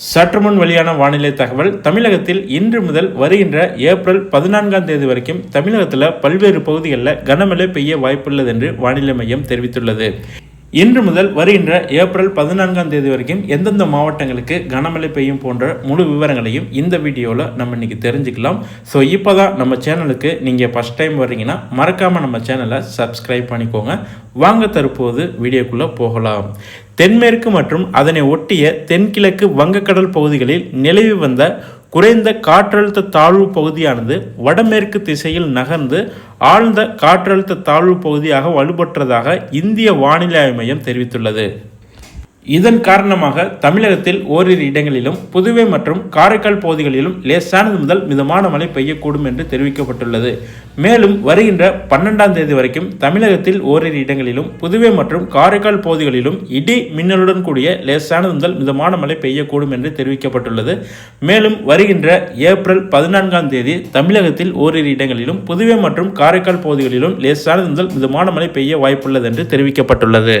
சற்று முன் வெளியான வானிலை தகவல் தமிழகத்தில் இன்று முதல் வருகின்ற ஏப்ரல் பதினான்காம் தேதி வரைக்கும் தமிழகத்தில் பல்வேறு பகுதிகளில் கனமழை பெய்ய வாய்ப்புள்ளது என்று வானிலை மையம் தெரிவித்துள்ளது. இன்று முதல் வருகின்ற ஏப்ரல் பதினான்காம் தேதி வரைக்கும் எந்தெந்த மாவட்டங்களுக்கு கனமழை பெய்யும் போன்ற முழு விவரங்களையும் இந்த வீடியோவில் நம்ம இன்றைக்கி தெரிஞ்சுக்கலாம். ஸோ இப்போ தான் நம்ம சேனலுக்கு நீங்கள் ஃபஸ்ட் டைம் வர்றீங்கன்னா மறக்காமல் நம்ம சேனலை சப்ஸ்கிரைப் பண்ணிக்கோங்க. வாங்க தற்போது வீடியோக்குள்ளே போகலாம். தென்மேற்கு மற்றும் அதனை ஒட்டிய தென்கிழக்கு வங்கக்கடல் பகுதிகளில் நிலவி வந்த குறைந்த காற்றழுத்த தாழ்வு பகுதியானது வடமேற்கு திசையில் நகர்ந்து ஆழ்ந்த காற்றழுத்த தாழ்வு பகுதியாக வலுப்பெற்றதாக இந்திய வானிலை மையம் தெரிவித்துள்ளது. இதன் காரணமாக தமிழகத்தில் ஓரிரு இடங்களிலும் புதுவை மற்றும் காரைக்கால் பகுதிகளிலும் லேசானது முதல் மிதமான மழை பெய்யக்கூடும் என்று தெரிவிக்கப்பட்டுள்ளது. மேலும் வருகின்ற பன்னெண்டாம் தேதி வரைக்கும் தமிழகத்தில் ஓரிரு இடங்களிலும் புதுவை மற்றும் காரைக்கால் பகுதிகளிலும் இடி மின்னலுடன் கூடிய லேசானது முதல் மிதமான மழை பெய்யக்கூடும் என்று தெரிவிக்கப்பட்டுள்ளது. மேலும் வருகின்ற ஏப்ரல் பதினான்காம் தேதி தமிழகத்தில் ஓரிரு இடங்களிலும் புதுவை மற்றும் காரைக்கால் பகுதிகளிலும் லேசானது முதல் மிதமான மழை பெய்ய வாய்ப்புள்ளது என்று தெரிவிக்கப்பட்டுள்ளது.